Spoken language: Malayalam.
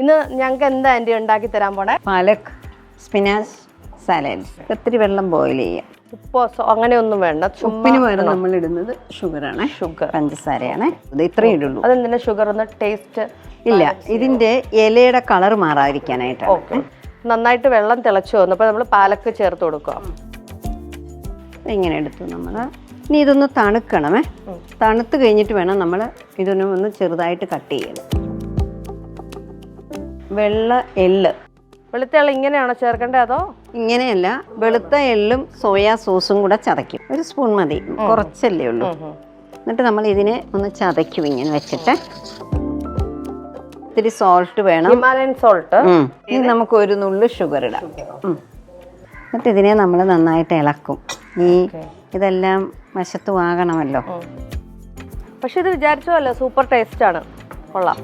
ഇന്ന് ഞങ്ങൾക്ക് എന്താ ആന്റി ഉണ്ടാക്കി തരാൻ പോണേ? Palak spinach salad. ഒത്തിരി വെള്ളം ബോയിൽ ചെയ്യാം. ഉപ്പോ അങ്ങനെ അങ്ങനെയൊന്നും വേണ്ട. ഉപ്പിന് പകരം നമ്മൾ ഇടുന്നത് ഷുഗറാണ് ഷുഗർ പഞ്ചസാരയാണ്. ഇത് ഇത്രയും ഇടുള്ളൂ. അതെന്തിനാ ഷുഗർ ഒന്ന് ടേസ്റ്റ് ഇല്ല ഇതിന്റെ ഇലയുടെ കളർ മാറാതിരിക്കാനായിട്ട് ഓക്കെ നന്നായിട്ട് വെള്ളം തിളച്ചു വന്നു. അപ്പോൾ നമ്മൾ പാലക്ക് ചേർത്ത് കൊടുക്കാം ഇങ്ങനെ എടുത്തു നമ്മൾ ഇനി ഇതൊന്ന് തണുക്കണമേ. തണുത്ത് കഴിഞ്ഞിട്ട് വേണം നമ്മൾ ഇതൊന്നും ഒന്ന് ചെറുതായിട്ട് കട്ട് ചെയ്യാൻ വെള്ള എള്ള്. വെളുത്തുള്ളി ഇങ്ങനെയാണോ ചേർക്കേണ്ടത് അതോ? ഇങ്ങനെയല്ല വെളുത്ത എള്ളും സോയാ സോസും കൂടെ ചതയ്ക്കും. ഒരു സ്പൂൺ മതി കുറച്ചല്ലേ ഉള്ളൂ. എന്നിട്ട് നമ്മൾ ഇതിനെ ഒന്ന് ചതയ്ക്കും ഇങ്ങനെ വെച്ചിട്ട്. ഇത്തിരി സോൾട്ട് വേണം. Himalayan salt. ഇനി നമുക്ക് ഒരു നുള്ളു ഷുഗർ ഇടാം. എന്നിട്ട് ഇതിനെ നമ്മൾ നന്നായിട്ട് ഇളക്കും. ഈ ഇതെല്ലാം വശത്തു വാങ്ങണമല്ലോ പക്ഷെ ഇത് വിചാരിച്ചോ അല്ല സൂപ്പർ ടേസ്റ്റ് ആണ്. കൊള്ളാം.